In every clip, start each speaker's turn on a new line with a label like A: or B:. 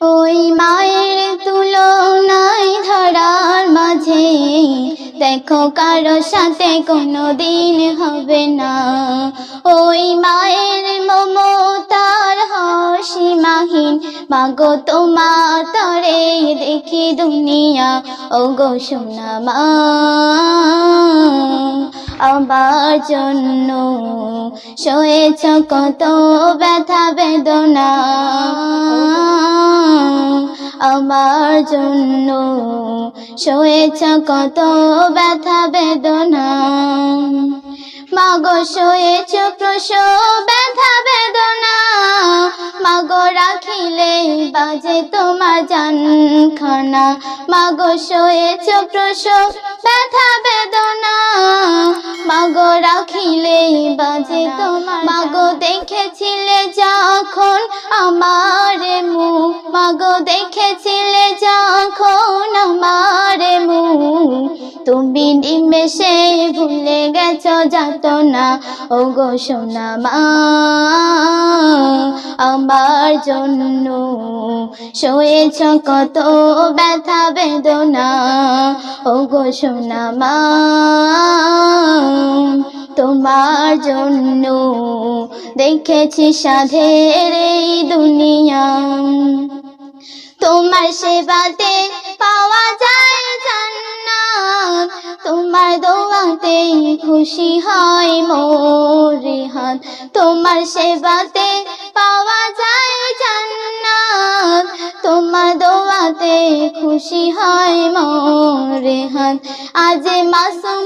A: ওই মায়ের তুলনায় ধরার মাঝে দেখো কারও সাথে কোনো দিন হবে না। ওই মায়ের মমতার সীমাহীন মাগো তোমার তরে দেখি দুনিয়া ও গো সোনা মা, আমার জন্য সয়েছ কত ব্যথা বেদনা। আমার জন্য। সয়েছ কত ব্যথা, বেদনা। মাগো, সয়েছ প্রসব, ব্যথা, বেদনা। মাগো, রাখিলে বাজে তোমার জান খানা মাগো, সয়েছ প্রসব, ব্যথা, বেদনা। মাগো, রাখিলে বাজে তোমার মাগো, দেখেছিলে যখন আমার দেখেছিলে যখন আমার মুখ তুমি নিমেষে ভুলে গেছো যাত না ও গো সোনা মা, আমার জন্য সয়েছ কত ব্যথা বেদনা। ও গো সোনা মা, তোমার জন্য দেখেছি সাধের এই দুনিয়া। সেবাতে পাওয়া যায় জান্নাত। তোমার দোয়াতে খুশি হয় মোরে হাত তোমার সেবাতে পাওয়া যায় জান্নাত। তোমার দোয়াতে খুশি হয় মোরে হাত আজ মাসুম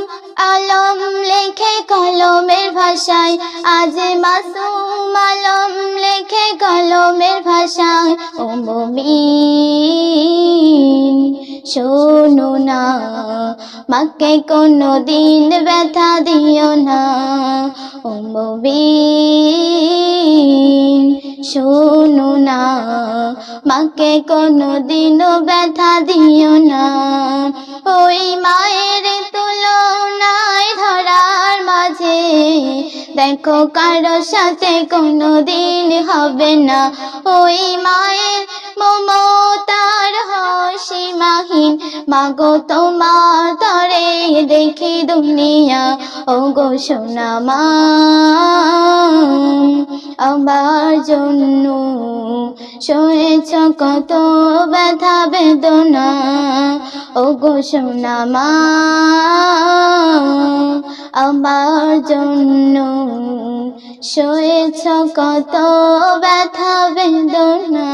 A: আলম লেখে কলমের ভাষায়। আজ মাসুম আলম লেখে কলমের ভাষায়। ও মমিন। শোনো না, মাকে কোনো দিন ব্যথা দিও না। ও মমিন শোনো না, মাকে কোনো দিনও ব্যথা দিও না। ওই মায়ের তুলনায় ধরার মাঝে দেখো কারও সাথে কোনো দিন হবে না। ওই মায়ের মমতার সীমাহীন মাগো তোমার তরে দেখি দুনিয়া। ও গো সোনা মা, আমার জন্য সয়েছ কত ব্যথা বেদনা। ও গো সোনা আমার জন্য সয়েছ কত ব্যথা বেদনা।